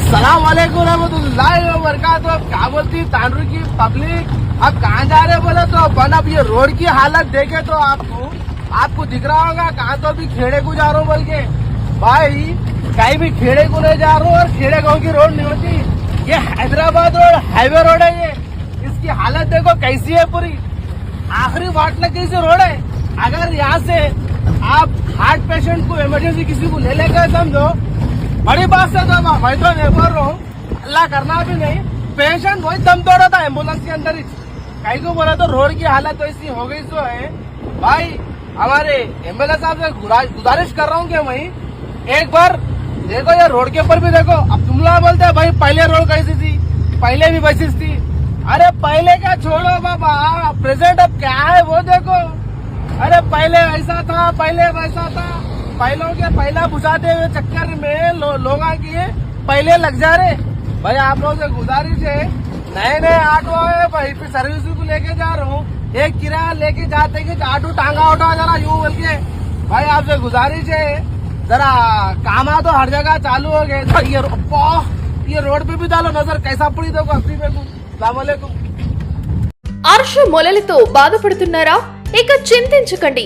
अस्सलाम वालेकुम रहमतुल्लाहि व बरकातहू। अब क्या बोलती तांडू की पब्लिक अब कहाँ जा रहे बोले तो? अपन अब ये रोड की हालत देखे तो आपको आपको दिख रहा होगा, कहाँ तो अभी खेड़े को जा रहा हूँ बोल के। भाई, कहीं भी खेड़े को नहीं जा रहा हूँ और खेड़े गाँव की रोड नहीं होती। ये हैदराबाद रोड, हाईवे रोड है ये। इसकी हालत देखो कैसी है पूरी। आखिरी वाट कैसी रोड है? अगर यहाँ से आप हार्ट पेशेंट को इमरजेंसी किसी को ले लेकर समझो बड़ी बात से तो मैं तो निर्भर हूँ अल्लाह करना भी नहीं. पेशेंट वही दम तोड़ा था एंबुलेंस के अंदर ही कहीं को बोला तो रोड की हालत तो ऐसी हो गई जो है. भाई, हमारे एमएलए साहब से गुजारिश कर रहा हूँ कि वही एक बार देखो ये रोड के ऊपर भी देखो। अब तुम लोग बोलते हैं, भाई, पहले रोड कैसी थी? पहले भी बसेस थी? अरे, पहले क्या छोड़ो बाबा प्रेजेंट अब क्या है वो देखो। अरे, पहले ऐसा था, पहले वैसा था। पहलों के पहला बुझाते हुए चक्कर में लो, लोग की पहले लग जा रहे भाई आप लोगों से गुजारिश है नए नए ऑटो है भाई फिर सर्विस को लेके जा रहा हूँ एक किराया लेके जाते कि ऑटो टांगा उठा जरा यूं बोल के भाई आपसे गुजारिश है जरा कामा तो हर जगह चालू हो गए तो ये रो- ये रोड पे भी डालो नजर कैसा पड़ी देखो अस्सी पे सलामकुम అర్ష మొలలతో బాధపడుతున్నారా ఇక చింతించకండి